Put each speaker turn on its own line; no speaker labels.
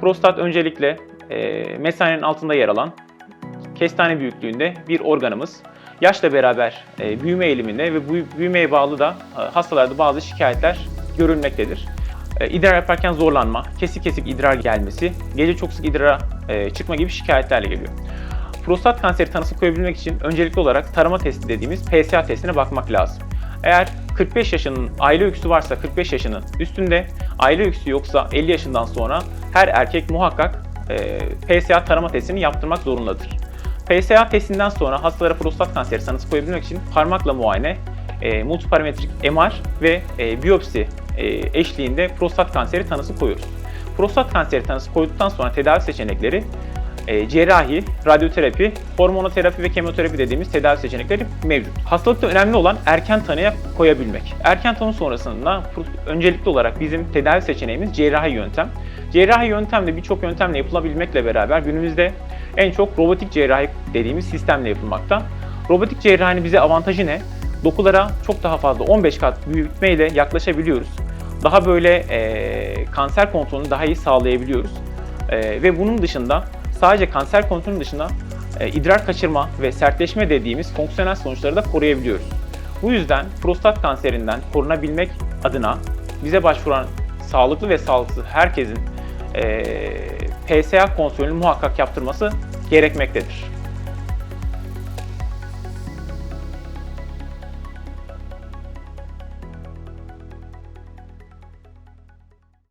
Prostat öncelikle e, mesanenin altında yer alan kestane büyüklüğünde bir organımız. Yaşla beraber e, büyüme eğiliminde ve büyümeye bağlı da e, hastalarda bazı şikayetler görülmektedir. E, idrar yaparken zorlanma, kesik kesik idrar gelmesi, gece çok sık idrara e, çıkma gibi şikayetlerle geliyor. Prostat kanseri tanısı koyabilmek için öncelikli olarak tarama testi dediğimiz PSA testine bakmak lazım. Eğer 45 yaşının aile öyküsü varsa 45 yaşının üstünde, aile öyküsü yoksa 50 yaşından sonra her erkek muhakkak e, PSA tarama testini yaptırmak zorundadır. PSA testinden sonra hastalara prostat kanseri tanısı koyabilmek için parmakla muayene, e, multiparametrik MR ve e, biyopsi e, eşliğinde prostat kanseri tanısı koyuyoruz. Prostat kanseri tanısı koyduktan sonra tedavi seçenekleri e, cerrahi, radyoterapi, hormonoterapi ve kemoterapi dediğimiz tedavi seçenekleri mevcut. Hastalıkta önemli olan erken tanıya koyabilmek. Erken tanı sonrasında öncelikli olarak bizim tedavi seçeneğimiz cerrahi yöntem. Cerrahi yöntemde birçok yöntemle yapılabilmekle beraber günümüzde en çok robotik cerrahi dediğimiz sistemle yapılmakta. Robotik cerrahinin bize avantajı ne? Dokulara çok daha fazla 15 kat büyütmeyle yaklaşabiliyoruz. Daha böyle e, kanser kontrolünü daha iyi sağlayabiliyoruz. E, ve bunun dışında sadece kanser kontrolünün dışında e, idrar kaçırma ve sertleşme dediğimiz fonksiyonel sonuçları da koruyabiliyoruz. Bu yüzden prostat kanserinden korunabilmek adına bize başvuran sağlıklı ve sağlıksız herkesin e, PSA kontrolünü muhakkak yaptırması gerekmektedir.